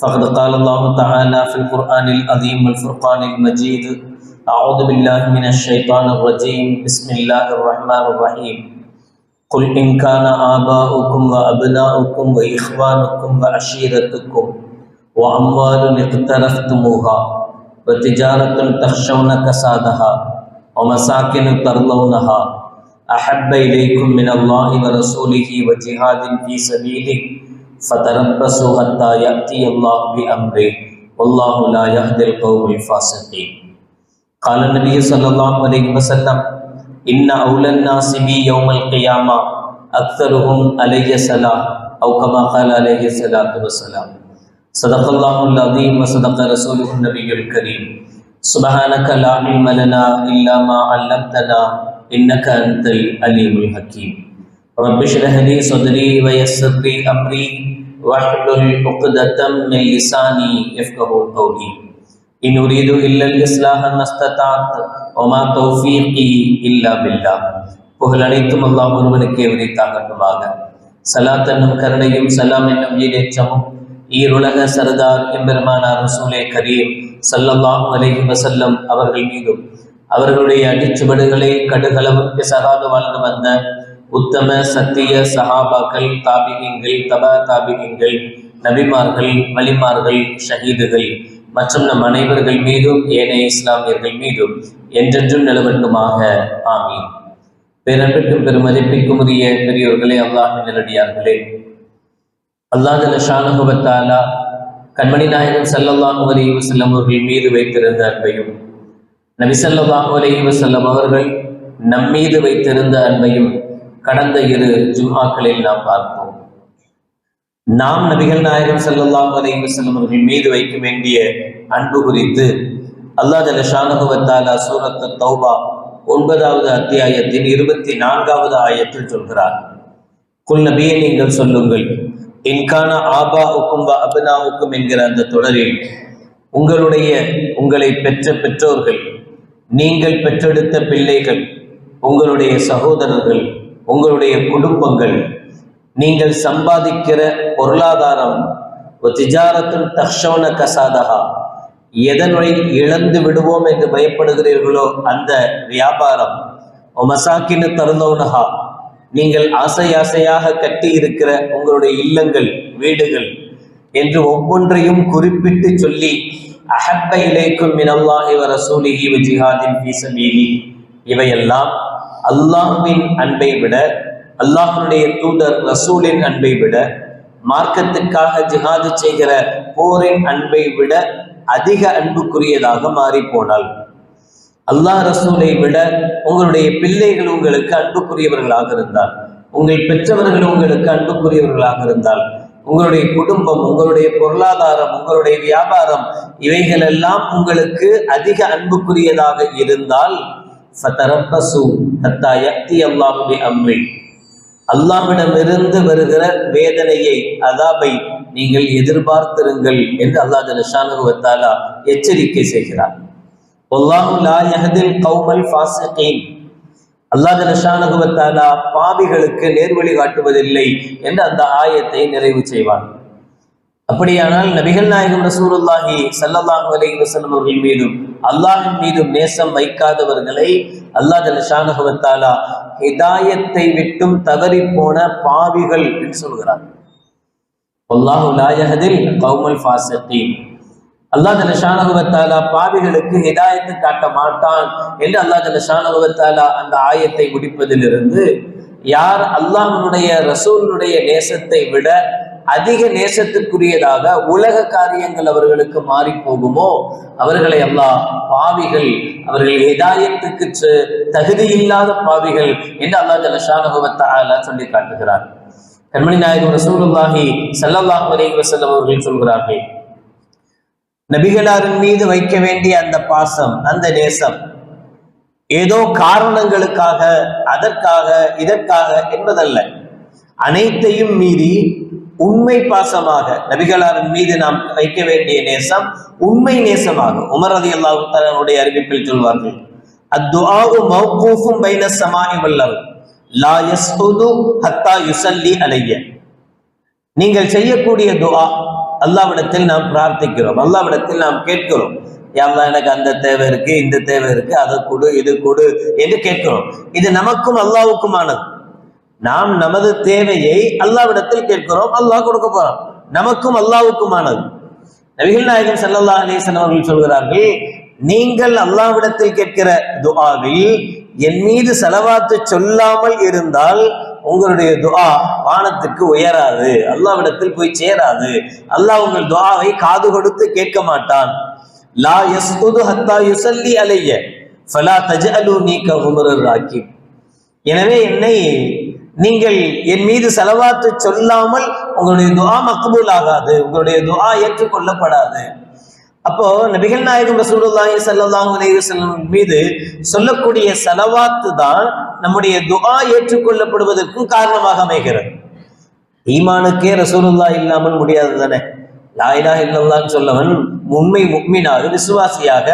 فقد قال الله تعالى في القرآن العظيم والفرقان المجيد أعوذ بالله من الشيطان الرجيم بسم الله الرحمن الرحيم. قل إن كان آباؤكم وأبناؤكم وإخوانكم وعشيرتكم وأموال اقترفتموها وتجارة تخشون كسادها ومساكن ترضونها أحب إليكم من الله ورسوله وجهاد في سبيله فتربصوا حتى يأتي الله بأمره. والله لا يهدي القوم الفاسقين. قال النبي صلى الله عليه وسلم إن أولى الناس بي يوم القيامة أكثرهم علي صلاة أو كما قال عليه الصلاة والسلام. صدق الله العظيم وصدق رسوله النبي الكريم. سبحانك لا علم لنا إلا ما علمتنا إنك أنت العليم الحكيم. رب اشرح لي صدري ويسر لي أمري. واحلل عقدة من لساني يفقه قولي إن أريد إلا الإصلاح ما استطعت وما توفيقي إلا بالله புகழ் அனைத்தும் அல்லாஹ் ஒருவனுக்கே உரித்தாகட்டுமாக சலாத் என்னும் கருணையும் சலாம் என்னும் ஈடேற்றமும் ஈருலக சரதார் எம்பெருமானார் ரசூலே கரீம் சல்லல்லாஹு அலைஹி வசல்லம் அவர்கள் மீதும் அவர்களுடைய அடிச்சுவடுகளை கடுகளவும் பிசகாது வாழ்ந்து வந்த உத்தம சத்திய சஹாபாக்கள் தாபிகங்கள் தப தாபிகங்கள் நபிமார்கள் வலிமார்கள் ஷஹீதுகள் மற்றும் நம் அனைவர்கள் மீதும் ஏனைய இஸ்லாமியர்கள் மீதும் என்றென்றும் நிலவட்டுமாக. ஆமீன். பேரன்பிற்கும் பெருமதிப்பிற்கும் உரிய பெரியோர்களே அல்லாஹ் நிலடியார்களே அல்லாஹ் ஷானுகுபத்தாலா கண்மணி நாயகன் சல்லல்லாஹு அலைஹி வஸல்லம் அவர்கள் மீது வைத்திருந்த அன்பையும் நபி ஸல்லல்லாஹு அலைஹி வஸல்லம் அவர்கள் நம் மீது வைத்திருந்த அன்பையும் கடந்த இரு ஜும்ஆக்களில் நாம் பார்த்தோம். நாம் நபிகள் நாயகம் செல்லலாம் அலைஹி வஸல்லம் அவர்கள் மீது வைக்க வேண்டிய அன்பு குறித்து அல்லாஹ் ஜல்ல ஷானுகுவத்தாலா சூரத்து தௌபா ஒன்பதாவது அத்தியாயத்தின் இருபத்தி நான்காவது ஆயத்தில் சொல்கிறார். குல் நபியை நீங்கள் சொல்லுங்கள் இன்கான ஆபா உக்கும் அபனாவுக்கும் என்கிற அந்த தொடரில் உங்களுடைய உங்களை பெற்ற பெற்றோர்கள் நீங்கள் பெற்றெடுத்த பிள்ளைகள் உங்களுடைய சகோதரர்கள் உங்களுடைய குடும்பங்கள் நீங்கள் சம்பாதிக்கிற பொருளாதாரம் திஜாரத்தும் தக்ஷவன கசாதகா எதனை இழந்து விடுவோம் என்று பயப்படுகிறீர்களோ அந்த வியாபாரம் மசாக்கின்னு தருந்தோனஹா நீங்கள் ஆசை ஆசையாக கட்டி இருக்கிற உங்களுடைய இல்லங்கள் வீடுகள் என்று ஒவ்வொன்றையும் குறிப்பிட்டு சொல்லி அஹப்ப இலைக்கும் மினல்லாஹி வ ரசூலிஹி வ ஜிஹாதின் ஃபீ சபீலி. இவையெல்லாம் அல்லாஹுவின் அன்பை விட அல்லாஹ்வுடைய தூதர் ரசூலின் அன்பை விட மார்க்கத்துக்காக ஜிஹாது செய்கிற போரின் அன்பை விட அதிக அன்புக்குரியதாக மாறி போனால் அல்லாஹ் ரசூலை விட உங்களுடைய பிள்ளைகள் உங்களுக்கு அன்புக்குரியவர்களாக இருந்தால் உங்கள் பெற்றவர்கள் உங்களுக்கு அன்புக்குரியவர்களாக இருந்தால் உங்களுடைய குடும்பம் உங்களுடைய பொருளாதாரம் உங்களுடைய வியாபாரம் இவைகளெல்லாம் உங்களுக்கு அதிக அன்புக்குரியதாக இருந்தால் அல்லாஹுடைய அம்ரி அல்லாஹ்விடமிருந்து வருகிற வேதனையை அதாபை நீங்கள் எதிர்பார்த்திருங்கள் என்று அல்லாஹ் ஜலஷானுவத்தாலா எச்சரிக்கை செய்கிறார். ஒல்லாஹு லா யஹதில் கௌமல் ஃபாசிகீன். அல்லாஹ் ஜலஷானுவத்தாலா பாவிகளுக்கு நேர்வழி காட்டுவதில்லை என்று அந்த ஆயத்தை நிறைவு செய்வான். அப்படியானால் நபிகள் நாயகம் ரசூலுல்லாஹி சல்லல்லாஹு அலைஹி வஸல்லம் அவர்கள் மீதும் அல்லாஹின் மீதும் நேசம் வைக்காதவர்களை அல்லாஹ் ஜலஷானுவத்தாலா ஹிதாயத்தை விட்டும் தவறி போன பாவிகள் என்று சொல்கிறார். அல்லாஹு லாயஹதில் கௌமல் ஃபாசத்தீன் அல்லாஹ் ஜல்ல பாவிகளுக்கு ஹிதாயத்தை காட்ட மாட்டான் என்று அல்லாஹ் ஜல்ல அந்த ஆயத்தை முடிப்பதிலிருந்து யார் அல்லாஹனுடைய ரசூலுடைய நேசத்தை விட அதிக நேசத்துக்குரியதாக உலக காரியங்கள் அவர்களுக்கு மாறி போகுமோ? அவர்களை எல்லாம் பாவிகள் அவர்கள் இதாயத்துக்கு தகுதி இல்லாத பாவிகள் என்று அல்லா ஜல்ல சொல்லி காட்டுகிறார். கண்மணி நாயகம் ரசூலுல்லாஹி ஸல்லல்லாஹு அலைஹி வஸல்லம் அவர்கள் சொல்கிறார்கள் நபிகளாரின் மீது வைக்க வேண்டிய அந்த பாசம் அந்த நேசம் ஏதோ காரணங்களுக்காக அதற்காக இதற்காக என்பதல்ல. அனைத்தையும் மீறி உண்மை பாசமாக நபிகளாரின் மீது நாம் வைக்க வேண்டிய நேசம் உண்மை நேசமாக உமர் அதி அல்லாஹுடைய அறிவிப்பில் சொல்வார்கள் அத்துஆவு மௌகூஃபும் பைன சமாஇ வல்லர் லா ஹத்தா யுசல்லி அலைய. நீங்கள் செய்யக்கூடிய துஆ அல்லாவிடத்தில் நாம் பிரார்த்திக்கிறோம் அல்லாவிடத்தில் நாம் கேட்கிறோம் யாவ்லா எனக்கு அந்த தேவை இருக்கு இந்த தேவை இருக்கு அதை கொடு இது கொடு என்று கேட்கிறோம். இது நமக்கும் அல்லாவுக்குமானது நாம் நமது தேவையை அல்லாவிடத்தில் கேட்கிறோம் அல்லாஹ் கொடுக்க போறோம் நமக்கும் அல்லாவுக்குமானது நபிகள் நாயகம் செல்லல்லா அலைஹி அவர்கள் சொல்கிறார்கள் நீங்கள் அல்லாவிடத்தில் கேட்கிற துஆவில் என் மீது செலவாத்து சொல்லாமல் இருந்தால் உங்களுடைய துஆ வானத்துக்கு உயராது அல்லாவிடத்தில் போய் சேராது. அல்லாஹ் உங்கள் துஆவை காது கொடுத்து கேட்க மாட்டான். லா யஸ்குது ஹத்தா யுசல்லி அலைய ஃபலா தஜஅலூனி கஹுமரர் ராக்கிப். எனவே என்னை நீங்கள் என் மீது செலவாத்து சொல்லாமல் உங்களுடைய துவா மக்பூல் ஆகாது. உங்களுடைய துவா ஏற்றுக்கொள்ளப்படாது. அப்போ நபிகள் நாயகம் ரசூலுல்லாஹி ஸல்லல்லாஹு அலைஹி வஸல்லம் மீது சொல்லக்கூடிய செலவாத்து தான் நம்முடைய துஆ ஏற்றுக்கொள்ளப்படுவதற்கும் காரணமாக அமைகிறது. ஈமானுக்கே ரசூலுல்லா இல்லாமல் முடியாது தானே? லாயிலா இல்லல்லான்னு சொல்லவன் உண்மை முக்மீனாக விசுவாசியாக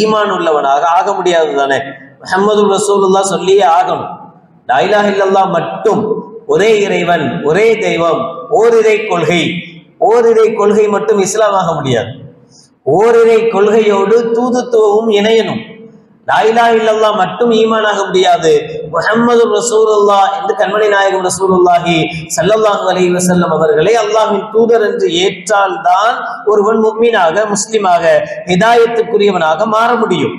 ஈமான் உள்ளவனாக ஆக முடியாது தானே? முஹம்மது ரசூலுல்லா சொல்லியே ஆகணும். லாயிலாக இல்லல்லா மட்டும் ஒரே இறைவன் ஒரே தெய்வம் ஓரிரை கொள்கை. ஓரிரை கொள்கை மட்டும் இஸ்லாமாக முடியாது. ஓரிரை கொள்கையோடு தூதுத்துவமும் இணையணும். லாயிலா இல்லல்லா மட்டும் ஈமானாக முடியாது. முகமது ரசூலுல்லா என்று கண்மணி நாயகம் ரசூலுல்லாஹி சல்லல்லாஹு அலி வசல்லம் அவர்களை அல்லாஹின் தூதர் என்று ஏற்றால்தான் ஒருவன் முக்மீனாக முஸ்லிமாக ஹிதாயத்துக்குரியவனாக மாற முடியும்.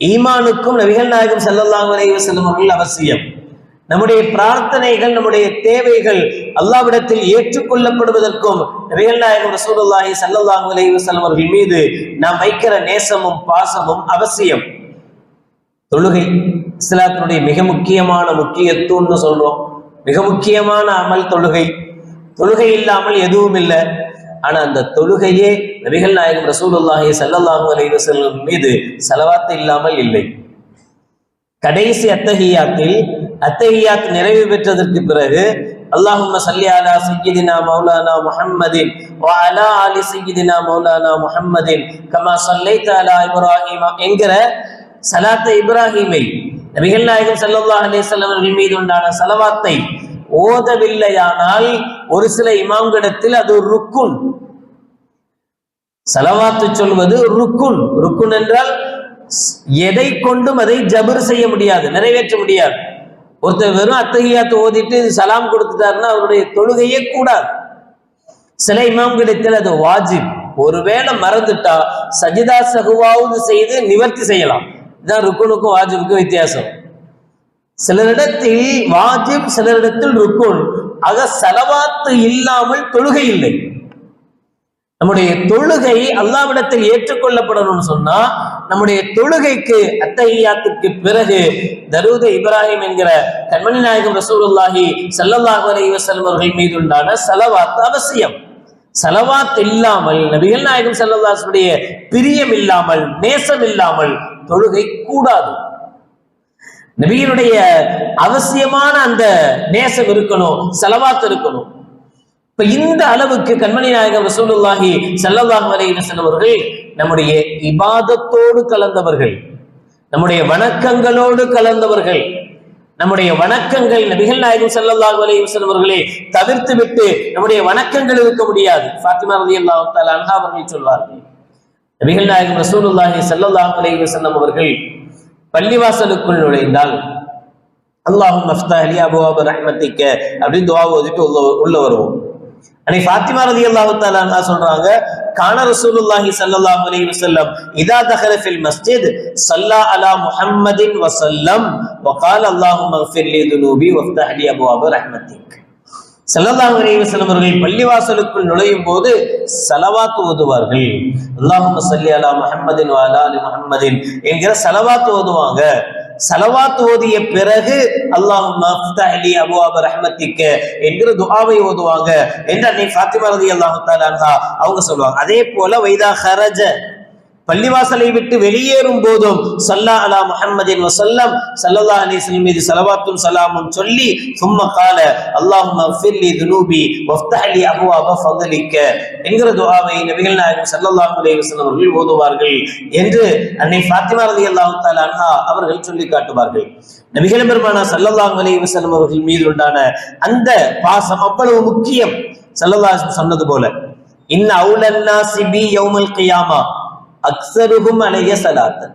ஈமானுக்கும் நபிகள் நாயகம் ஸல்லல்லாஹு அலி வசல்லம் அவர்கள் அவசியம். நம்முடைய பிரார்த்தனைகள் நம்முடைய தேவைகள் அல்லாவிடத்தில் ஏற்றுக்கொள்ளப்படுவதற்கும் நபிகள் நாயகம் ரசூலுல்லாஹி ஸல்லல்லாஹு அலைஹி செல்வர்கள் மீது நாம் வைக்கிற நேசமும் பாசமும் அவசியம். தொழுகை இஸ்லாத்தினுடைய மிக முக்கியமான முக்கியத்துவம்னு சொல்றோம். மிக முக்கியமான அமல் தொழுகை. தொழுகை இல்லாமல் எதுவும் இல்லை. ஆனா அந்த தொழுகையே நபிகள் நாயகம் ரசூலுல்லாஹி ஸல்லல்லாஹு அலைஹி வஸல்லம் மீது செலவாத்து இல்லாமல் இல்லை. கடைசி அத்தகையாத்தில் அத்தகையாத் நிறைவு பெற்றதற்கு பிறகு அல்லாஹும் சல்லி அலா சய்யிதினா மௌலானா முஹம்மதின் வ அலா அலி சய்யிதினா மௌலானா முஹம்மதின் கமா சல்லைத அலா இப்ராஹிமா என்கிற சலாத்த இப்ராஹிமை நபிகள் நாயகம் ஸல்லல்லாஹு அலைஹி வஸல்லம் அவர்கள் மீது உண்டான சலவாத்தை ஓதவில்லையானால் ஒரு சில இமாம்களிடத்தில் அது ஒரு ருக்குன். சலவாத்து சொல்வது ருக்குன். ருக்குன் என்றால் எதை கொண்டும் அதை ஜபர் செய்ய முடியாது நிறைவேற்ற முடியாது. ஒருத்தர் வெறும் அத்தகையாத்து ஓதிட்டு சலாம் கொடுத்துட்டாருன்னா அவருடைய தொழுகையே கூடாது. சில இமாம்களிடத்தில் அது வாஜிப். ஒருவேளை மறந்துட்டா சஜிதா சகுவாவது செய்து நிவர்த்தி செய்யலாம். இதுதான் ருக்குனுக்கும் வாஜிபுக்கும் வித்தியாசம். சிலரிடத்தில் வாஜிப் சிலரிடத்தில் ருக்குன். ஆக செலவாத்து இல்லாமல் தொழுகை இல்லை. நம்முடைய தொழுகை அல்லாவிடத்தில் ஏற்றுக்கொள்ளப்படணும்னு சொன்னா நம்முடைய தொழுகைக்கு அத்தகையாத்துக்கு பிறகு தருத இப்ராஹிம் என்கிற கண்மணி நாயகம் ரசூலுல்லாஹி ஸல்லல்லாஹு அலைஹி வஸல்லம் அவர்கள் மீது உண்டான செலவாத் அவசியம். செலவாத் இல்லாமல் நபிகள் நாயகம் ஸல்லல்லாஹுடைய பிரியம் இல்லாமல் நேசம் இல்லாமல் தொழுகை கூடாது. நபியினுடைய அவசியமான அந்த நேசம் இருக்கணும் செலவாத் இருக்கணும். இப்ப இந்த அளவுக்கு கண்மணி நாயகம் ரசூலுல்லாஹி ஸல்லல்லாஹு அலைஹி நம்முடைய இபாதத்தோடு கலந்தவர்கள் நம்முடைய வணக்கங்களோடு கலந்தவர்கள் நம்முடைய வணக்கங்கள் நபிகள் நாயகம் ஸல்லல்லாஹு அலைஹி செல்வர்களே தவிர்த்து விட்டு நம்முடைய வணக்கங்கள் இருக்க முடியாது. ஃபாத்திமா ரதி அல்லாஹ் அன்ஹா அவர்கள் சொல்வார்கள். நபிகள் நாயகம் ரசூலுல்லாஹி ஸல்லல்லாஹு அலைஹி வஸல்லம் அவர்கள் பள்ளிவாசலுக்குள் நுழைந்தால் அல்லாஹும் மஃப்தஹ் லி அபுவாப ரஹ்மத்திக்க அப்படின்னு துவா ஓதிட்டு உள்ள உள்ள வருவோம். அன்னை ஃபாத்திமா ரதி அல்லாஹு தாலா சொல்றாங்க கான ரசூலுல்லாஹி சல்லல்லாஹு அலைஹி வஸல்லம் இதா தஹல ஃபில் மஸ்ஜித் ஸல்லா அலா முஹம்மதின் வஸல்லம் வகால அல்லாஹும்ம ஃபிர் லி துனூபி வஃப்தஹ் லி அபவாப ரஹ்மத்திக். சல்லல்லாஹு அலைஹி வஸல்லம் அவர்கள் பள்ளிவாசலுக்குள் நுழையும் போது சலவாத் ஓதுவார்கள். அல்லாஹும்ம ஸல்லி அலா முஹம்மதின் வ அலா அலி முஹம்மதின் என்கிற சலவாத் ஓதுவாங்க. சலவாத் ஓதிய பிறகு அல்லாஹும்ம அஃப்தஹ் லி அபுவாப ரஹ்மத்திக்க என்கிற துஆவை ஓதுவாங்க. என்று அன்னை ஃபாத்திமா ரதி அல்லாஹு அன்ஹா? அவங்க சொல்லுவாங்க. அதே போல வைதா ஹரஜ பள்ளிவாசலை விட்டு வெளியேறும் போதும் சல்லா அலா முஹம்மதின் வசல்லம் சல்லல்லா அலிஸ்லம் மீது சலவாத்தும் சலாமும் சொல்லி சும்ம கால அல்லாஹும் அஃபிர்லி துனூபி வஃப்தஹலி அபுவாப ஃபதலிக்க என்கிற துஆவை நபிகள் நாயகம் ஸல்லல்லாஹு அலைஹி வஸல்லம் அவர்கள் ஓதுவார்கள் என்று அன்னை ஃபாத்திமா ரலியல்லாஹு தஆலா அன்ஹா அவர்கள் சொல்லி காட்டுவார்கள். நபிகள் பெருமானா ஸல்லல்லாஹு அலைஹி வஸல்லம் அவர்கள் மீது உண்டான அந்த பாசம் அவ்வளவு முக்கியம். ஸல்லல்லாஹு சொன்னது போல இன்ன அவுலன்னாசி பி யௌமல் கியாமா அக்சருகும் அலைய சலாத்தன்.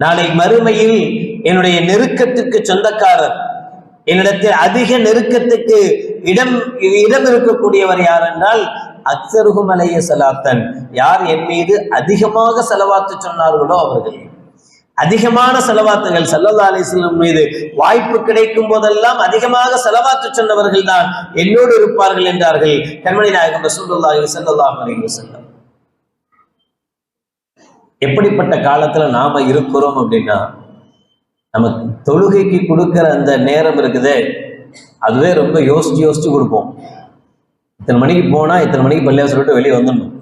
நாளை மறுமையில் என்னுடைய நெருக்கத்துக்கு சொந்தக்காரர் என்னிடத்தில் அதிக நெருக்கத்துக்கு இடம் இடம் இருக்கக்கூடியவர் யார் என்றால் அக்சருகும் அலைய சலாத்தன். யார் என் மீது அதிகமாக செலவாத்து சொன்னார்களோ அவர்கள். அதிகமான செலவாத்துகள் சல்லல்லா அலிஸ்லம் மீது வாய்ப்பு கிடைக்கும் போதெல்லாம் அதிகமாக செலவாத்து சொன்னவர்கள் தான் என்னோடு இருப்பார்கள் என்றார்கள் கண்மணி நாயகம் ரசூலுல்லாஹி ஸல்லல்லாஹு அலைஹி வஸல்லம். எப்படிப்பட்ட காலத்துல நாம இருக்கிறோம் அப்படின்னா நம்ம தொழுகைக்கு கொடுக்குற அந்த நேரம் இருக்குதே அதுவே ரொம்ப யோசிச்சு யோசிச்சு கொடுப்போம். இத்தனை மணிக்கு போனா இத்தனை மணிக்கு பள்ளிவாசல் விட்டு வெளியே வந்துடணும்.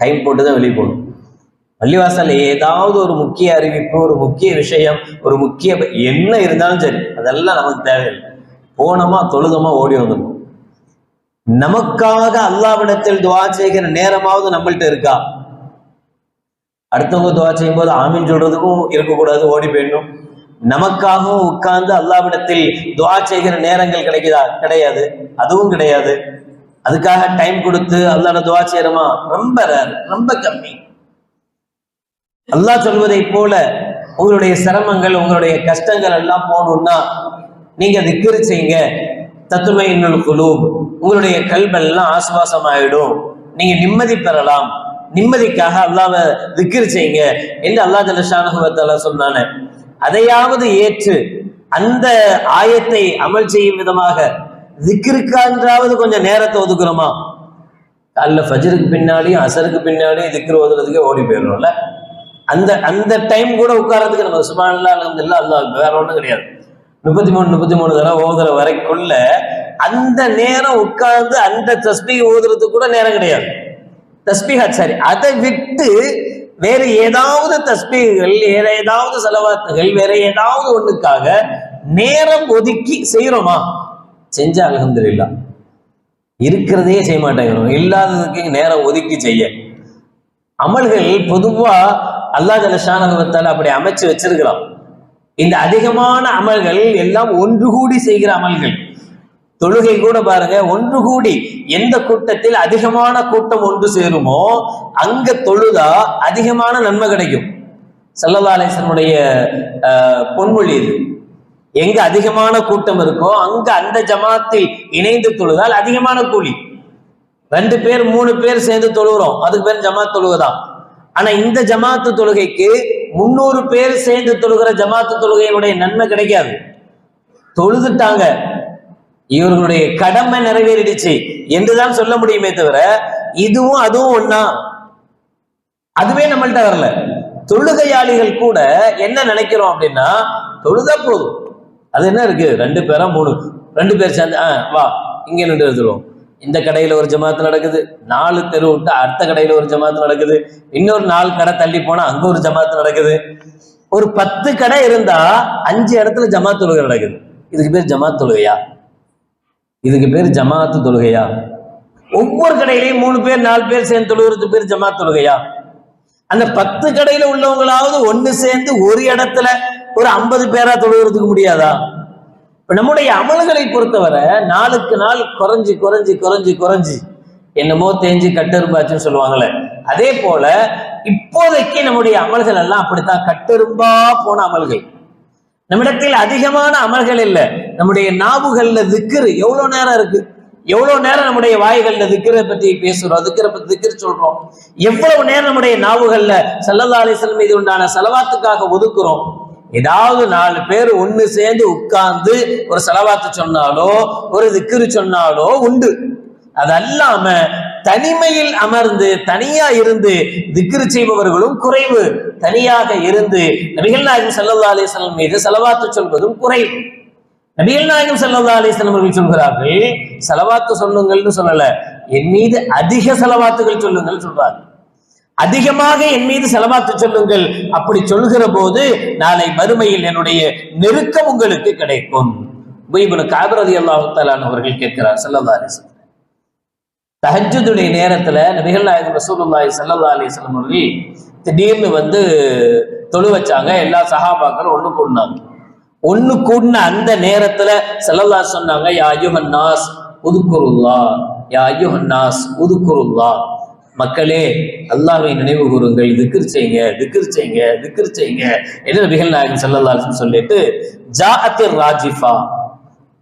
டைம் போட்டு தான் வெளியே போகணும். பள்ளிவாசல் ஏதாவது ஒரு முக்கிய அறிவிப்பு ஒரு முக்கிய விஷயம் ஒரு முக்கிய என்ன இருந்தாலும் சரி அதெல்லாம் நமக்கு தேவையில்லை. போனோமா தொழுதமா ஓடி வந்துடணும். நமக்காக அல்லாவிடத்தில் துவா செய்கிற நேரமாவது நம்மள்ட்ட இருக்கா? அடுத்தவங்க துவா செய்யும் போது ஆமீன் சொல்றதுக்கும் இருக்கக்கூடாது ஓடி போயிடணும். நமக்காகவும் உட்கார்ந்து அல்லாவிடத்தில் துவா செய்கிற நேரங்கள் கிடைக்குதா? கிடையாது. அதுவும் கிடையாது. அதுக்காக டைம் கொடுத்து அல்லாட துவா செய்யறோமா ரொம்ப ரேர் ரொம்ப கம்மி. அல்லாஹ் சொல்வதை போல உங்களுடைய சிரமங்கள் உங்களுடைய கஷ்டங்கள் எல்லாம் போகணும்னா நீங்க திக்கிரு செய்யுங்க. தத்துமை இன்னொரு குழு உங்களுடைய கல்வெல்லாம் ஆசுவாசம் ஆயிடும் நீங்க நிம்மதி பெறலாம். நிம்மதிக்காக அல்லாவை திக்கிரு செய்யுங்க என்று அல்லாஹ் ஜலஷானுவத்தால சொன்னான அதையாவது ஏற்று அந்த ஆயத்தை அமல் செய்யும் விதமாக திக்கிருக்கான்றாவது கொஞ்சம் நேரத்தை ஒதுக்குறோமா? காலைல ஃபஜருக்கு பின்னாடியும் அசருக்கு பின்னாடியும் திக்ரு ஓதுறதுக்கே ஓடி போயிடுறோம்ல. அந்த அந்த டைம் கூட உட்கார்றதுக்கு நம்ம சுபான்லாம் அலமதுல்லா அல்லா வேற ஒன்றும் கிடையாது. முப்பத்தி மூணு முப்பத்தி மூணு தடவை ஓதுற வரைக்குள்ள அந்த நேரம் உட்கார்ந்து அந்த தஸ்பீ ஓதுறதுக்கு கூட நேரம் கிடையாது. தஸ்பீஹாத் சாரி. அதை விட்டு வேற ஏதாவது தஸ்பீகள் வேற ஏதாவது செலவாத்துகள் வேற ஏதாவது ஒண்ணுக்காக நேரம் ஒதுக்கி செய்யறோமா செஞ்சா அலகந்தில்லா இருக்கிறதையே செய்ய மாட்டேங்கிறோம் இல்லாததுக்கு நேரம் ஒதுக்கி செய்ய. அமல்கள் பொதுவா அல்லாஹ் ஜலஷானகத்தால் அப்படி அமைச்சு வச்சிருக்கிறோம் இந்த அதிகமான அமல்கள் எல்லாம் ஒன்று கூடி செய்கிற அமல்கள். தொழுகை கூட பாருங்க ஒன்று கூடி எந்த கூட்டத்தில் அதிகமான கூட்டம் ஒன்று சேருமோ அங்க தொழுதா அதிகமான நன்மை கிடைக்கும். செல்லதாலேசனுடைய பொன்மொழி இது. எங்க அதிகமான கூட்டம் இருக்கோ அங்க அந்த ஜமாத்தில் இணைந்து தொழுதால் அதிகமான கூலி. ரெண்டு பேர் மூணு பேர் சேர்ந்து தொழுகிறோம் அதுக்கு பேர் ஜமாத் தொழுகதான் ஆனா இந்த ஜமாத்து தொழுகைக்கு முன்னூறு பேர் சேர்ந்து தொழுகிற ஜமாத்து தொழுகையினுடைய நன்மை கிடைக்காது. தொழுதுட்டாங்க இவர்களுடைய கடமை நிறைவேறிடுச்சு என்றுதான் சொல்ல முடியுமே தவிர இதுவும் அதுவும் ஒன்னா அதுவே நம்மள்ட்ட வரல. தொழுகையாளிகள் கூட என்ன நினைக்கிறோம் அப்படின்னா தொழுதா போதும். அது என்ன இருக்கு? ரெண்டு பேரா மூணு. ரெண்டு பேர் சேர்ந்து ஆ வா இங்க நின்று எழுதுருவோம் இந்த கடையில ஒரு ஜமாத்து நடக்குது. நாலு தெரு விட்டு அடுத்த கடையில ஒரு ஜமாத்து நடக்குது. இன்னொரு நாலு கடை தள்ளி போனா அங்க ஒரு ஜமாத்து நடக்குது. ஒரு பத்து கடை இருந்தா அஞ்சு இடத்துல ஜமாத் தொழுகை நடக்குது. இதுக்கு பேர் ஜமாத் தொழுகையா? இதுக்கு பேர் ஜமாத்து தொழுகையா? ஒவ்வொரு கடையிலையும் மூணு பேர் நாலு பேர் சேர்ந்து தொழுகிறது பேர் ஜமாத் தொழுகையா? அந்த பத்து கடையில உள்ளவங்களாவது ஒண்ணு சேர்ந்து ஒரு இடத்துல ஒரு ஐம்பது பேரா தொழுகிறதுக்கு முடியாதா? இப்ப நம்முடைய அமல்களை பொறுத்தவரை நாளுக்கு நாள் குறைஞ்சி குறைஞ்சி குறைஞ்சி குறைஞ்சி என்னமோ தேஞ்சு கட்டெரும்பாச்சுன்னு சொல்லுவாங்களே. அதே போல இப்போதைக்கு நம்முடைய அமல்கள் எல்லாம் அப்படித்தான். கட்டெரும்பா போன அமல்கள். நம்மிடத்தில் அதிகமான அமல்கள் இல்லை. நம்முடைய நாவுகள்ல திக்ரு எவ்வளவு நேரம் இருக்கு? எவ்வளவு நேரம் நம்முடைய வாய்கள்ல திக்கிற பத்தி பேசுறோம்? திக்கிற பத்தி திக்கிற சொல்றோம். எவ்வளவு நேரம் நம்முடைய நாவுகள்ல சல்லல்லா அலிஸ்லம் மீது உண்டான செலவாத்துக்காக ஒதுக்குறோம்? ஏதாவது நாலு பேர் ஒன்னு சேர்ந்து உட்கார்ந்து ஒரு செலவாத்து சொன்னாலோ ஒரு திக்கிரு சொன்னாலோ உண்டு. அது அல்லாம தனிமையில் அமர்ந்து தனியா இருந்து திக்ரு செய்பவர்களும் குறைவு. தனியாக இருந்து நபிகள் நாயகம் சல்லா அலிஸ்லாம் மீது செலவாத்து சொல்வதும் குறைவு. நபிகள் நாயகம் சல்லா அலிஸ்லாம் அவர்கள் சொல்கிறார்கள் செலவாத்து சொல்லுங்கள்னு சொல்லல என் மீது அதிக செலவாத்துகள் சொல்லுங்கள் சொல்றாங்க. அதிகமாக என் மீது செலவாத்து சொல்லுங்கள். அப்படி சொல்கிற போது நாளை மறுமையில் என்னுடைய நெருக்கம் உங்களுக்கு கிடைக்கும். உபயபுன அல்லாஹாலான் அவர்கள் கேட்கிறார் சல்லல்லா தஹஜுடைய நேரத்துல நபிகள் நாயகம் ரசூலுல்லாஹி சல்லல்லா அலிஸ்லம் அவர்கள் திடீர்னு வந்து தொழு வச்சாங்க. எல்லா சகாபாக்களும் ஒண்ணு கூடினாங்க. ஒண்ணு கூடின அந்த நேரத்துல செல்லல்லா சொன்னாங்க யா அய்யுஹன் உதுக்குருல்லா யா அய்யுஹன் உதுக்குருல்லா. மக்களே அல்லாவை நினைவு கூறுங்கள். திக்கிர் செய்யுங்க திக்கிர் செய்யுங்க திக்கிர் செய்யுங்க என்று நபிகள் நாயகம் ஸல்லல்லாஹு சொல்லிட்டு ஜாஅத்திர் ராஜிஃபா.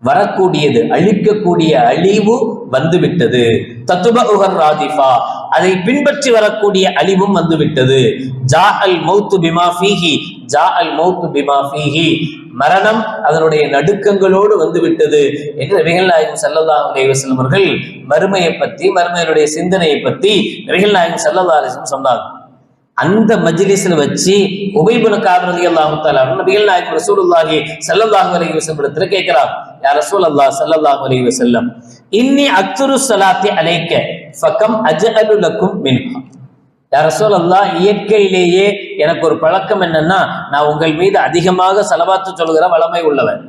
வரக்கூடியது அழிக்கக்கூடிய அழிவு வந்துவிட்டது. தத்துபுகர் ராதிஃபா அதை பின்பற்றி வரக்கூடிய அழிவும் வந்துவிட்டது. ஜா அல் மௌத்து பிமா ஃபீஹி ஜா அல் மௌத்து பிமா ஃபீஹி. மரணம் அதனுடைய நடுக்கங்களோடு வந்துவிட்டது என்று நபிகள் நாயகம் செல்லதா அலைவசம் அவர்கள் மறுமையை பற்றி மறுமையினுடைய சிந்தனையை பற்றி நபிகள் நாயகம் ஸல்லல்லாஹு அலைஹி சொன்னாங்க அந்த மஜ்லிஸ்ல வச்சு உபைபுல காபரதி அல்லாஹு தாலா நபிகள் நாயகம் ரசூலுல்லாஹி சல்லல்லாஹு அலைஹி வஸல்லம் இடத்துல கேட்கிறார் யா ரசூலல்லாஹ் சல்லல்லாஹு அலைஹி வஸல்லம் இன்னி அக்துரு சலாத்தி அலைக்க ஃபகம் அஜஅலு லக்கும் மின்ஹா யா ரசூலல்லாஹ் இயற்கையிலேயே எனக்கு ஒரு பழக்கம் என்னன்னா நான் உங்கள் மீது அதிகமாக செலவாத்து சொல்கிற வளமை உள்ளவன்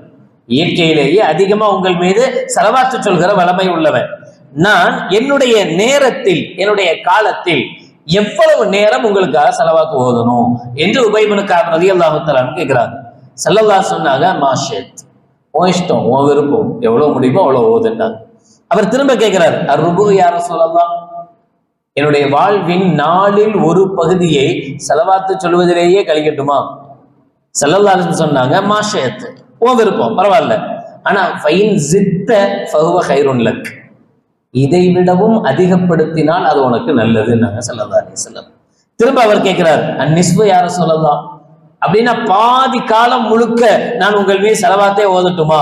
இயற்கையிலேயே அதிகமா உங்கள் மீது செலவாத்து சொல்கிற வளமை உள்ளவன் நான் என்னுடைய நேரத்தில் என்னுடைய காலத்தில் எவ்வளவு நேரம் உங்களுக்காக செலவாக்கு ஓதணும் என்று உபயமனுக்காக ரதி அல்லாஹுத்தலான்னு கேட்கிறாங்க செல்லல்லா சொன்னாங்க மாஷேத் உன் இஷ்டம் உன் விருப்பம் எவ்வளவு முடியுமோ அவ்வளவு ஓதுண்டாங்க அவர் திரும்ப கேட்கிறார் அருபு யார சொல்லலாம் என்னுடைய வாழ்வின் நாளில் ஒரு பகுதியை செலவாத்து சொல்வதிலேயே கழிக்கட்டுமா? செல்லல்லான்னு சொன்னாங்க மாஷேத் உன் விருப்பம் பரவாயில்ல. ஆனா ஃபைன் ஜித்த ஃபஹுவ ஹைருன் லக். இதை விடவும் அதிகப்படுத்தினால் அது உனக்கு நல்லதுன்னாங்க சொல்லதா அலி திரும்ப அவர் கேட்கிறார் அந்நிஸ்பு யார சொல்லலாம் அப்படின்னா பாதி காலம் முழுக்க நான் உங்கள் மீது செலவாத்தே ஓதட்டுமா?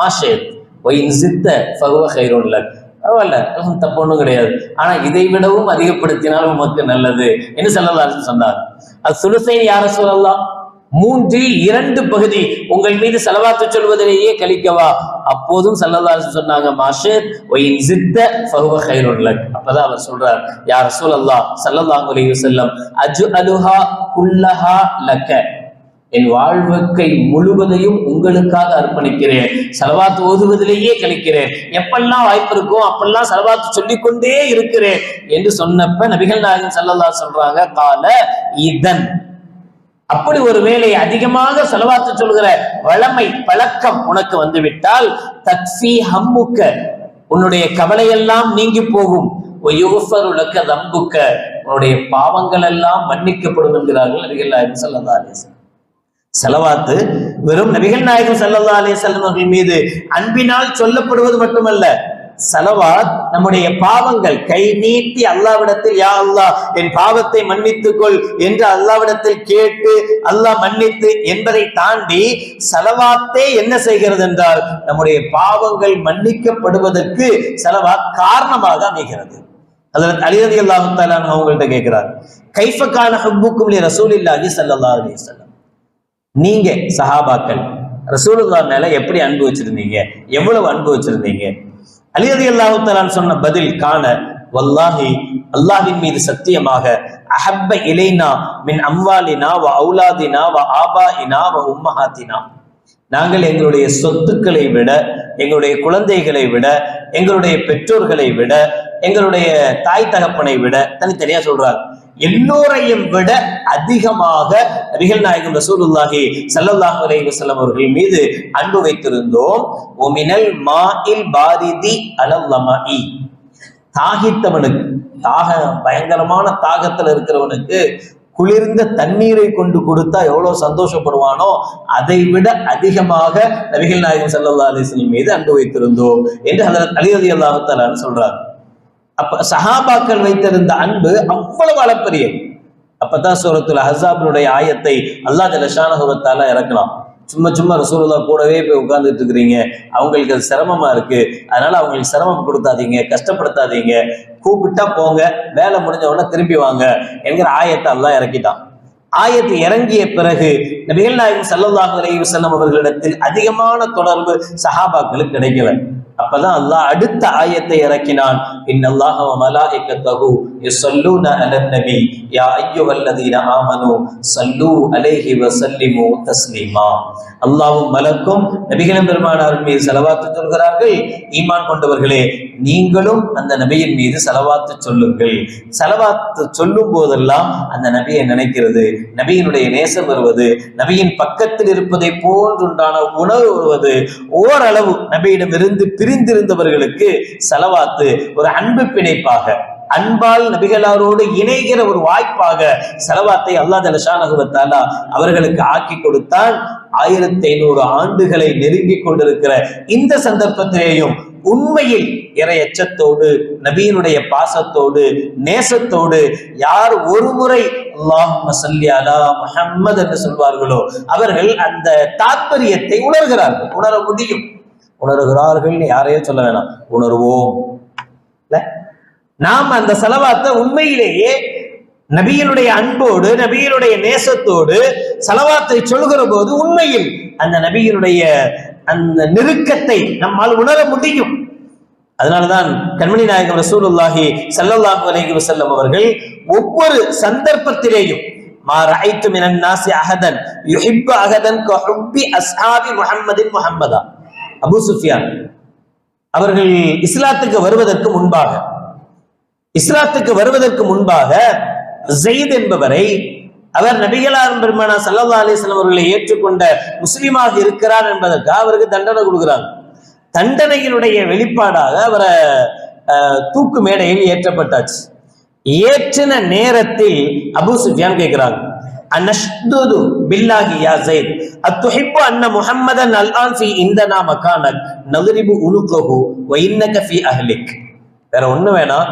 மாஷேத் ஒயின் சித்த ஃபகுவ ஹைரோன்ல பரவாயில்ல தப்பு ஒன்றும் கிடையாது. ஆனா இதை விடவும் அதிகப்படுத்தினால் உமக்கு நல்லது என்று சல்லல்லா சொன்னார். அது சுலுசை யார சொல்லலாம் மூன்றில் இரண்டு பகுதி உங்கள் மீது செலவாத்து சொல்வதிலேயே கழிக்கவா? அப்போதும் சல்லல்லாஹு சொன்னாங்க மாஷத் ஒயின் சித்த ஃபஹுவ கைருன் அப்பதான் அவர் சொல்றார் யார் சூழல்லா ஸல்லல்லாஹு அலைஹி செல்லம் அஜு அலுஹா குல்லஹா லக்க. என் வாழ்வுக்கை முழுவதையும் உங்களுக்காக அர்ப்பணிக்கிறேன் செலவாத்து ஓதுவதிலேயே கழிக்கிறேன் எப்பெல்லாம் வாய்ப்பு இருக்கோ அப்பெல்லாம் செலவாத்து சொல்லிக்கொண்டே இருக்கிறேன். என்று சொன்னப்ப நபிகள் நாயகன் சல்லல்லா சொல்றாங்க கால இதன். அப்படி ஒரு வேலை அதிகமாக செலவாத்து சொல்கிற வளமை பழக்கம் உனக்கு வந்துவிட்டால் தக்ஃபி ஹம்முக்க உன்னுடைய கவலையெல்லாம் நீங்கி போகும். உலக்க தம்புக்க உன்னுடைய பாவங்கள் எல்லாம் மன்னிக்கப்படும் என்கிறார்கள் நபிகள் நாயகம் சல்லா செலவாத்து வெறும் நபிகள் நாயகம் சல்லல்லா அலி அவர்கள் மீது அன்பினால் சொல்லப்படுவது மட்டுமல்ல சலவாத் நம்முடைய பாவங்கள். கை நீட்டி அல்லாவிடத்தில் யா அல்லாஹ் என் பாவத்தை மன்னித்துக்கொள் என்று அல்லாவிடத்தில் கேட்டு அல்லாஹ் மன்னித்து என்பதை தாண்டி சலவாத்தே என்ன செய்கிறது என்றால் நம்முடைய பாவங்கள் மன்னிக்கப்படுவதற்கு சலவாத் காரணமாக அமைகிறது. அதில் அலிரதி அல்லாஹு தாலான் அவங்கள்ட்ட கேட்கிறார் கைஃபக்கான ஹப்புக்கும் ரசூலில்லாஹி ஸல்லல்லாஹு அலி சொல்லம் நீங்க சஹாபாக்கள் ரசூலுல்லா மேல எப்படி அன்பு வச்சிருந்தீங்க? எவ்வளவு அன்பு வச்சிருந்தீங்க? அலிரதி அல்லாஹு சொன்ன பதில் காண வல்லாஹி அல்லாஹின் மீது சத்தியமாக அஹப்ப இலைனா மின் அம்வாலினா வ அவுலாதினா வ ஆபா இனா வ உம்மஹாத்தினா. நாங்கள் எங்களுடைய சொத்துக்களை விட எங்களுடைய குழந்தைகளை விட எங்களுடைய பெற்றோர்களை விட எங்களுடைய தாய் தகப்பனை விட தனித்தனியா சொல்றார் எல்லோரையும் விட அதிகமாக நபிகள் நாயகம் ரசூலுல்லாஹி ஸல்லல்லாஹு அலைஹி வஸல்லம் அவர்கள் மீது அன்பு வைத்திருந்தோம். ஒமினல் மாயில் பாரிதி அலல்லமாஇ தாகித்தவனுக்கு தாக பயங்கரமான தாகத்துல இருக்கிறவனுக்கு குளிர்ந்த தண்ணீரை கொண்டு கொடுத்தா எவ்வளவு சந்தோஷப்படுவானோ அதை விட அதிகமாக நபிகள் நாயகம் சல்லா அலைஹி மீது அன்பு வைத்திருந்தோம் என்று அதில் அலி அலி அல்லாஹத்தாலான்னு சொல்றாரு. அப்ப சஹாபாக்கள் வைத்திருந்த அன்பு அவ்வளவு அளப்பரியது அப்பதான் சூரத்துல ஹசாபினுடைய ஆயத்தை அல்லாஹ் ஜலஷானகுவத்தால இறக்கலாம். சும்மா சும்மா ரசூலுல்லா கூடவே போய் உட்கார்ந்துட்டு இருக்கிறீங்க. அவங்களுக்கு அது சிரமமா இருக்கு. அதனால அவங்களுக்கு சிரமம் கொடுத்தாதீங்க கஷ்டப்படுத்தாதீங்க. கூப்பிட்டா போங்க வேலை முடிஞ்ச உடனே திரும்பி வாங்க என்கிற ஆயத்தை எல்லாம் இறக்கிட்டான். ஆயத்து இறங்கிய பிறகு நபிகள் நாயகம் சல்லாஹு அலைஹி செல்லம் அவர்களிடத்தில் அதிகமான தொடர்பு சஹாபாக்களுக்கு கிடைக்கல. அப்பதான் அல்லாஹ் அடுத்த ஆயத்தை இறக்கினான். இன்னல்லாஹ மலா இக்கத்தகு يصلون அலன் நபி யா அய்யுஹல்லதீன الذين ஸல்லூ صلوا عليه وسلموا تسليما. அல்லாஹ்வும் மலக்கும் நபிகளின் பெருமானார் மீது செலவாத்து சொல்கிறார்கள் ஈமான் கொண்டவர்களே நீங்களும் அந்த நபியின் மீது செலவாத்து சொல்லுங்கள். செலவாத்து சொல்லும் போதெல்லாம் அந்த நபியை நினைக்கிறது. நபியினுடைய நேசம் வருவது நபியின் பக்கத்தில் இருப்பதை போன்றுண்டான உணர்வு வருவது. ஓரளவு நபியிடமிருந்து பிரிந்திருந்தவர்களுக்கு செலவாத்து ஒரு அன்பு பிணைப்பாக. அன்பால் நபிகளாரோடு இணைகிற ஒரு வாய்ப்பாக செலவாத்தை அல்லா தலஷானகுவத்தாலா அவர்களுக்கு ஆக்கி கொடுத்தான். ஆயிரத்தி ஐநூறு ஆண்டுகளை நெருங்கி கொண்டிருக்கிற இந்த சந்தர்ப்பத்திலேயும் உண்மையில் இறை எச்சத்தோடு நபியினுடைய பாசத்தோடு நேசத்தோடு யார் ஒரு முறை அல்லாஹும்ம என்று சொல்வார்களோ அவர்கள் அந்த தாத்பரியத்தை உணர்கிறார்கள். உணர முடியும். உணர்கிறார்கள் யாரையும் சொல்ல வேணாம். உணர்வோம். இல்ல? நாம் அந்த செலவாத்தை உண்மையிலேயே நபியினுடைய அன்போடு நபியினுடைய நேசத்தோடு செலவாத்தை சொல்கிற போது உண்மையில் அந்த நபியினுடைய அந்த நெருக்கத்தை நம்மால் உணர முடியும். அதனாலதான் கண்மணி நாயகம் ரசூலுல்லாஹி சல்லல்லாஹு அலைஹி வஸல்லம் அவர்கள் ஒவ்வொரு சந்தர்ப்பத்திலேயும் மா ரஐத்து மினன் நாசி அஹதன் யுஹிப்பு அஹதன் கஹுப்பி அஸ்ஹாபி முஹம்மதின் முஹம்மதா? அபு சுஃபியான். அவர்கள் இஸ்லாத்துக்கு வருவதற்கு முன்பாக இஸ்லாத்துக்கு வருவதற்கு முன்பாக ஜெயித் என்பவரை அவர் நபிகளார் பெருமானா சல்லா அலிஸ்லாம் அவர்களை ஏற்றுக்கொண்ட முஸ்லீமாக இருக்கிறார் என்பதற்காக அவருக்கு தண்டனை கொடுக்கிறாங்க. தண்டனையினுடைய வெளிப்பாடாக அவரை தூக்கு மேடையில் ஏற்றப்பட்டாச்சு. ஏற்றின நேரத்தில் அபு சுஃபியான் கேட்கிறாங்க அனஷ்துது பில்லாஹி யா ஜெயித் அத்துஹிப்பு அன்ன முஹம்மதன் அல்ஆன் இந்த இந்தனா மகானக் நதுரிபு உனுகஹு வ இன்னக ஃபி அஹ்லிக். வேற ஒண்ணு வேணாம்.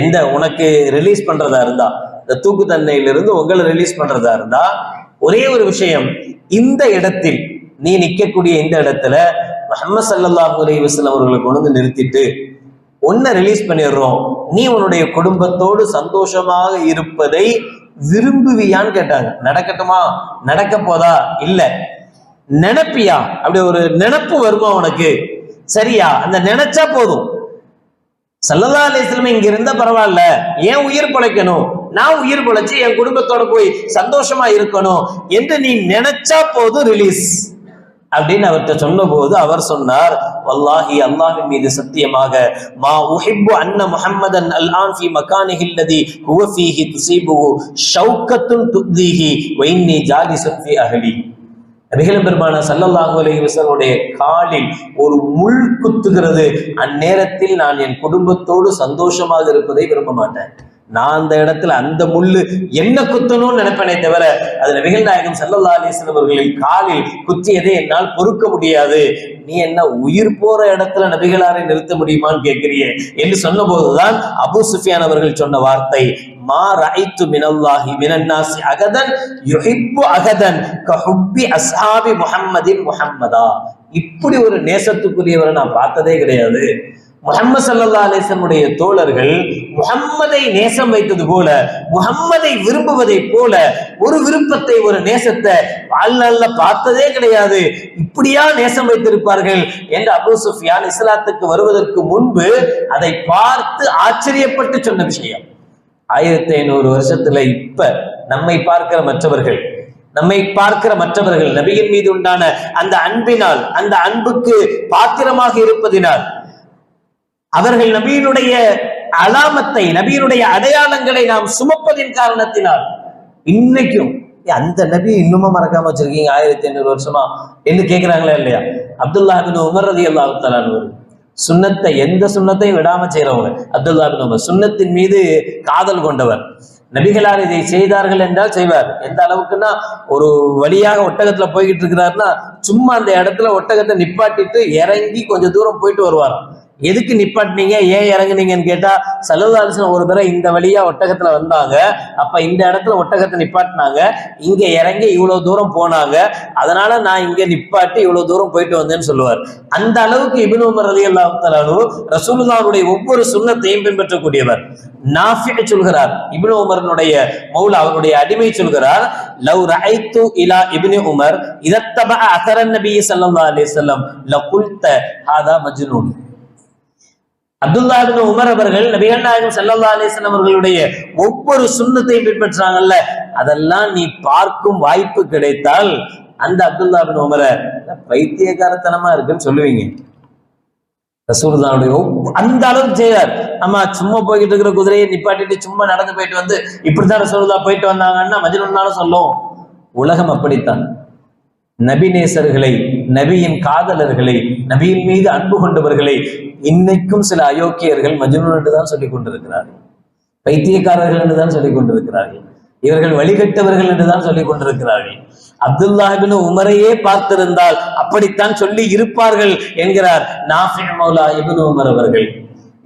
எந்த உனக்கு ரிலீஸ் பண்றதா இருந்தா இந்த தூக்கு தன்னையிலிருந்து உங்களை ரிலீஸ் பண்றதா இருந்தா ஒரே ஒரு விஷயம் இந்த இடத்தில் நீ நிக்கக்கூடிய இந்த இடத்துல முஹம்மது ஸல்லல்லாஹு அலி வசலம் அவர்களை கொண்டு வந்து நிறுத்திட்டு உன்னை ரிலீஸ் பண்ணிடுறோம். நீ உன்னுடைய குடும்பத்தோடு சந்தோஷமாக இருப்பதை விரும்புவியான்னு கேட்டாங்க. நடக்கட்டுமா? நடக்க போதா? இல்ல. நினைப்பியா? அப்படி ஒரு நினைப்பு வருமா உனக்கு? சரியா? அந்த நினைச்சா போதும். சல்லல்லா அலிஸ்லம் இங்க இருந்தா பரவாயில்ல. ஏன் உயிர் பிழைக்கணும்? நான் உயிர் பிழைச்சு என் குடும்பத்தோட போய் சந்தோஷமா இருக்கணும் என்று நீ நினைச்சா போதும் ரிலீஸ் அப்படின்னு அவர்கிட்ட சொன்னபோது அவர் சொன்னார் வல்லாஹி அல்லாஹின் மீது சத்தியமாக மா உஹிப்பு அன்ன முஹம்மதன் அல் ஆன் ஃபி மகானிஹி அல்லதி ஹுவ ஃபீஹி துஸீபுஹு ஷௌக்கத்துன் துக்தீஹி வைன்னி ஜாலிசுன் ஃபி நபிகள் பெருமான சல்லல்லாஹு அலைவசனுடைய காலில் ஒரு முள் குத்துகிறது. அந்நேரத்தில் நான் என் குடும்பத்தோடு சந்தோஷமாக இருப்பதை விரும்ப மாட்டேன். நான் அந்த இடத்துல அந்த முள்ளு என்ன குத்தணும்னு நினைப்பேனே தவிர அது நபிகள் செல்லல்லா சல்லல்லா அவர்களின் காலில் குத்தியதை என்னால் பொறுக்க முடியாது. நீ என்ன உயிர் போற இடத்துல நபிகளாரை நிறுத்த முடியுமான்னு கேட்கிறியே என்று சொன்னபோதுதான் அபு சுஃபியான் அவர்கள் சொன்ன வார்த்தை மா ரைத்து மினல்லாஹி மினன்னாசி அகதன் யுஹிப்பு அகதன் கஹுப்பி அசாபி முஹம்மதின் முஹம்மதா. இப்படி ஒரு நேசத்துக்குரியவரை நான் பார்த்ததே கிடையாது. முகம்மது சல்லா அலிசனுடைய தோழர்கள் முகம்மதை நேசம் வைத்தது போல முஹம்மதை விரும்புவதை போல ஒரு விருப்பத்தை ஒரு நேசத்தை வாழ்நாள்ல பார்த்ததே கிடையாது. இப்படியா நேசம் வைத்திருப்பார்கள் என்று அபு சுஃபியான் இஸ்லாத்துக்கு வருவதற்கு முன்பு அதை பார்த்து ஆச்சரியப்பட்டு சொன்ன விஷயம். ஆயிரத்தி ஐநூறு வருஷத்துல இப்ப நம்மை பார்க்கிற மற்றவர்கள் நம்மை பார்க்கிற மற்றவர்கள் நபியின் மீது உண்டான அந்த அன்பினால் அந்த அன்புக்கு பாத்திரமாக இருப்பதினால் அவர்கள் நபியினுடைய அலாமத்தை நபியினுடைய அடையாளங்களை நாம் சுமப்பதின் காரணத்தினால் இன்னைக்கும் அந்த நபி இன்னுமா மறக்காம வச்சிருக்கீங்க ஆயிரத்தி ஐநூறு வருஷமா என்று கேட்கிறாங்களா இல்லையா? அப்துல்லா பின் உமர் ரதி அல்லா தலானவர் சுன்னத்தை எந்த சுண்ணத்தையும் விடாம செய்யறவங்க அப்துல்லா பின் உமர் சுன்னத்தின் மீது காதல் கொண்டவர். நபிகளார் இதை செய்தார்கள் என்றால் செய்வார். எந்த அளவுக்குன்னா ஒரு வழியாக ஒட்டகத்துல போய்கிட்டு இருக்கிறாருன்னா சும்மா அந்த இடத்துல ஒட்டகத்தை நிப்பாட்டிட்டு இறங்கி கொஞ்சம் தூரம் போயிட்டு வருவார் எதுக்கு நிப்பாட்டினீங்க? ஏன் இறங்குனீங்கன்னு கேட்டா சலதாலிசன் ஒரு தடவை இந்த வழியா ஒட்டகத்துல வந்தாங்க. அப்ப இந்த இடத்துல ஒட்டகத்தை நிப்பாட்டினாங்க. இங்க இறங்கி இவ்வளவு தூரம் போனாங்க. அதனால நான் இங்க நிப்பாட்டி இவ்வளவு தூரம் போயிட்டு வந்தேன்னு சொல்லுவார். அந்த அளவுக்கு இபின் உமர் அலி அல்லாஹாலு ரசூலுல்லாவுடைய ஒவ்வொரு சுண்ணத்தையும் பின்பற்றக்கூடியவர். நாஃபிய சொல்கிறார். இபின் உமரனுடைய மௌல அவருடைய அடிமை சொல்கிறார் லவ் ரஐத்து இலா இபின் உமர் இதத்தப அகரன் நபி ஸல்லல்லாஹு அலைஹி வஸல்லம் லகுல்த ஹாதா மஜ்னூன். அப்துல்லாபின் உமர் அவர்கள் நபிகள் நாயகம் ஸல்லல்லாஹு அவர்களுடைய ஒவ்வொரு சுண்ணத்தையும் பின்பற்றாங்கல்ல அதெல்லாம் நீ பார்க்கும் வாய்ப்பு கிடைத்தால் அந்த அப்துல்லாபின் உமரை பைத்தியக்காரத்தனமா இருக்குன்னு சொல்லுவீங்க. ரசூலுல்லாவுடைய அந்த அளவுக்கு செய்றார். ஆமா சும்மா போய்கிட்டு இருக்கிற குதிரையை நிப்பாட்டிட்டு சும்மா நடந்து போயிட்டு வந்து இப்படித்தான் ரசூலுல்லா போயிட்டு வந்தாங்கன்னா மஜ்னூன்னாலும் சொல்லும். உலகம் அப்படித்தான். நபிநேசர்களை நபியின் காதலர்களை நபியின் மீது அன்பு கொண்டவர்களை இன்னைக்கும் சில அயோக்கியர்கள் மஜ்னூன் என்று தான் சொல்லிக் கொண்டிருக்கிறார்கள். பைத்தியக்காரர்கள் என்று தான் சொல்லிக் கொண்டிருக்கிறார்கள். இவர்கள் வழிகட்டவர்கள் என்று தான் சொல்லிக் கொண்டிருக்கிறார்கள். அப்துல்லாஹிபின் உமரையே பார்த்திருந்தால் அப்படித்தான் சொல்லி இருப்பார்கள் என்கிறார் நாஃபி மௌலா இபின் உமர் அவர்கள்.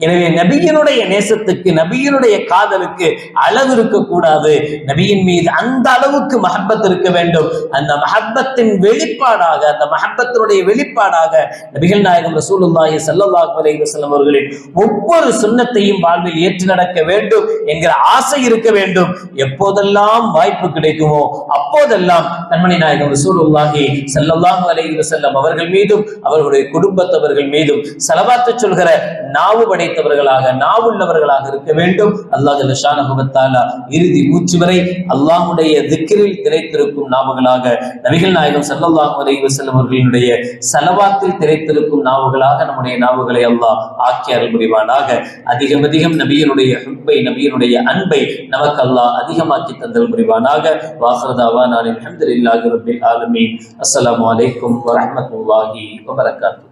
எனவே நபியினுடைய நேசத்துக்கு நபியினுடைய காதலுக்கு அளவு இருக்கக்கூடாது. நபியின் மீது அந்த அளவுக்கு மஹப்பத் இருக்க வேண்டும். அந்த மஹப்பத்தின் வெளிப்பாடாக அந்த மஹப்பத்தினுடைய வெளிப்பாடாக நபிகள் நாயகம் ரசூலுல்லாஹி சல்லாஹ் அலைஹி வஸல்லம் அவர்களின் ஒவ்வொரு சுன்னத்தையும் வாழ்வில் ஏற்று நடக்க வேண்டும் என்கிற ஆசை இருக்க வேண்டும். எப்போதெல்லாம் வாய்ப்பு கிடைக்குமோ அப்போதெல்லாம் கண்மணி நாயகம் ரசூலுல்லாஹி சல்லாஹ் அலைஹி வஸல்லம் அவர்கள் மீதும் அவர்களுடைய குடும்பத்தவர்கள் மீதும் செலவாத்து சொல்கிற நாவு படைத்தவர்களாக நாவுள்ளவர்களாக இருக்க வேண்டும். அல்லாஹ் ஜல்லஷானஹு இறுதி மூச்சு வரை அல்லாஹுடைய திக்ரில் திரைத்திருக்கும் நாவுகளாக நபிகள் நாயகம் ஸல்லல்லாஹு அலைஹி வஸல்லம் அவர்களுடைய சலவாத்தில் திளைத்திருக்கும் நாவுகளாக நம்முடைய நாவுகளை அல்லாஹ் ஆக்கி அருள் புரிவானாக. அதிகம் அதிகம் நபியனுடைய ஹுப்பை நபியனுடைய அன்பை நமக்கு அல்லாஹ் அதிகமாக்கி தந்தல் புரிவானாக. வாசரதாவா நான் அல்ஹம்துலில்லாஹி ரப்பில் ஆலமீன். அஸ்ஸலாமு அலைக்கும் வரஹ்மத்துல்லாஹி வபரகாத்துஹு